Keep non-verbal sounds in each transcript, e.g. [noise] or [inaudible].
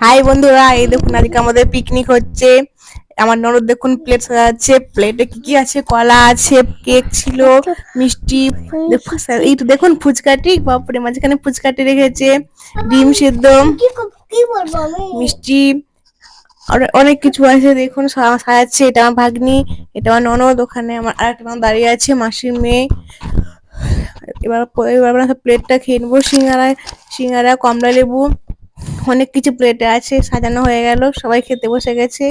High বন্ধুরা, এই দেখুন, আজকে আমাদের পিকনিক হচ্ছে। আমার ননদ দেখুন প্লেট সাজাচ্ছে। প্লেটে কি কি আছে? কলা আছে কেক ছিল, মিষ্টি এই তো দেখুন, ফুচকাটি। বাপরে, মাঝখানে ফুচকাটি রেখেছে। ডিম সিদ্ধ, মিষ্টি অনেক কিছু আছে, দেখুন সাজাচ্ছে। এটা আমার ভাগ্নি, এটা আমার ননদ, ওখানে আমার আরেকটা ননদ দাঁড়িয়ে আছে, মাসির মেয়ে। এবার এবার আমরা প্লেটটা খেয়ে নেব, সিঙ্গারা সিঙ্গারা, কমলা লেবু। অনেক কিছু প্লেটে আছে, সাজানো হয়ে গেল, সবাই খেতে বসে গেছে।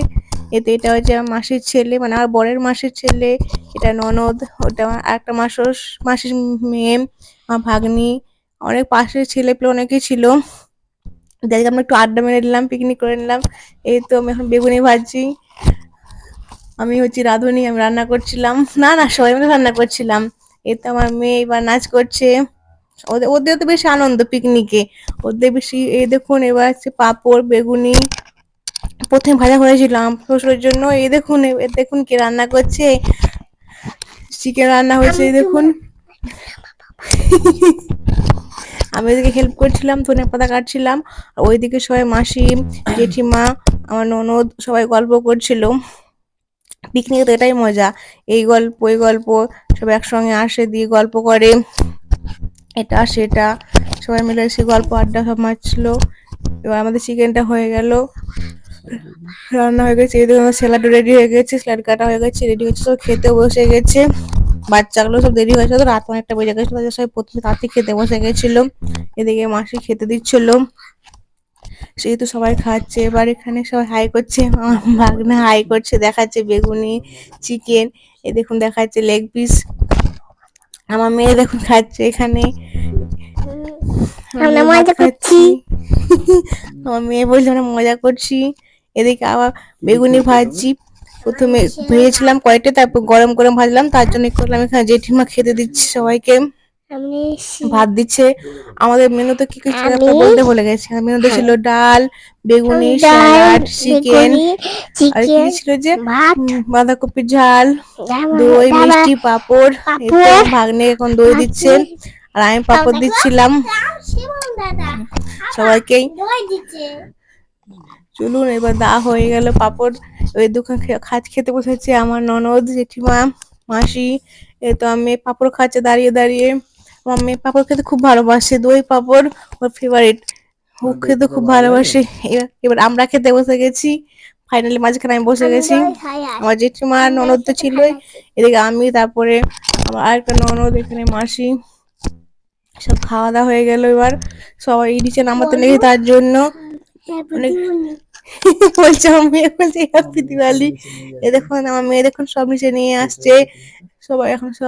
এতে এটা হচ্ছে আমার মাসির ছেলে মানে আমার বরের মাসির ছেলে, এটা ননদ, ওটা আরেকটা মাসর, মাসির মেয়ে, আমার ভাগ্নি, অনেক পাশের ছেলে পেলে অনেকেই ছিল। দেখে আমরা একটু আড্ডা মেরে নিলাম পিকনিক করে নিলাম। এই তো আমি এখন বেগুনি ভাজছি। আমি হচ্ছি রাঁধুনি, আমি রান্না করছিলাম। না না, সবাই মিলে রান্না করছিলাম। এই তো আমার মেয়ে এবার নাচ করছে। ওদের ওদের তো বেশি আনন্দ পিকনিকে ওদের বেশি এই দেখুন, এবার হচ্ছে পাঁপড়, বেগুনি, প্রথমে ভাজা করেছিলাম শ্বশুরের জন্য। এই দেখুন দেখুন কি রান্না করছে। চিকেন রান্না হয়েছে, এই দেখুন। আমি ওদিকে হেল্প করছিলাম, ধনে পাতা কাটছিলাম। ওইদিকে সবাই মাসি, জেঠিমা, আমার ননদ সবাই গল্প করছিল। পিকনিকে তো এটাই মজা। এই গল্প, ওই গল্প সব একসঙ্গে আসে, দিয়ে গল্প করে। এটা, সেটা। সবাই মিলে এসে গল্প, আড্ডা সব মারছিল। এবার আমাদের চিকেনটা হয়ে গেল। রান্না হয়ে গেছে, এদিকে আমার স্যালাড রেডি হয়ে গেছে, স্যালাড কাটা হয়ে গেছে রেডি হয়েছে, সব খেতে বসে গেছে। বাচ্চাগুলো সব দেরি হয়েছে তো রাত অনেকটা বেজে গেছে, তাদের সবাই প্রথমে তাড়াতাড়ি খেতে বসে গেছিল। এদিকে মাসি খেতে দিচ্ছিল। সেই তো সবাই খাচ্ছে, এবার এখানে সবাই হাই করছে, আমার ভাগ্নে হাই করছে, দেখাচ্ছে বেগুনি, চিকেন এ দেখুন দেখাচ্ছে লেগ পিস আমার মেয়ে দেখুন খাচ্ছে এখানে। আমরা মজা করছি। আমার মেয়ে বলছে আমরা মজা করছি। এদিকে আবার বেগুনি ভাজছি। প্রথমে ভেজেছিলাম কয়েকটা তারপর গরম গরম ভাজলাম। তার জন্য করলাম এখানে জেঠিমা খেতে দিচ্ছি সবাইকে। ভাত দিচ্ছে। আমাদের মেনুতে কি কি ছিল আমি- বলতে ভুলে গেছি। মেনুতে ছিল ডাল বেগুনি স্যালাড চিকেন। আর কি ছিল যে বাঁধাকপির ঝাল দই মিষ্টি পাঁপড়, ভাগ্নে এখন দই দিচ্ছে আর আমি পাঁপড় দিচ্ছিলাম। সবাইকেই চলুন এবার দা হয়ে গেল পাপড়। ওই দোকান খাজ খেতে বসেছে আমার ননদ জেঠিমা মাসি। এ তো আমি পাপড় খাচ্ছে দাঁড়িয়ে দাঁড়িয়ে। মেয়ে পাপড় খেতে খুব ভালোবাসে দই পাপড় ওর ফেভারিট ও খেতে খুব ভালোবাসে। এবার এবার আমরা খেতে বসে গেছি। ফাইনালি মাঝখানে আমি বসে গেছি। আমার জেঠিমা ননদ তো ছিলই এদিকে আমি তারপরে আমার আরেকটা ননদ এখানে মাসি। সব খাওয়া দাওয়া হয়ে গেল এবার। সবাই নিচে নামাতে নেই তার জন্য। অনেক [laughs] বলছে আমার মেয়ে বলছে হ্যাপি দিওয়ালি এ দেখুন আমার মেয়ে দেখুন সব নিচে নিয়ে আসছে। সবাই এখন সব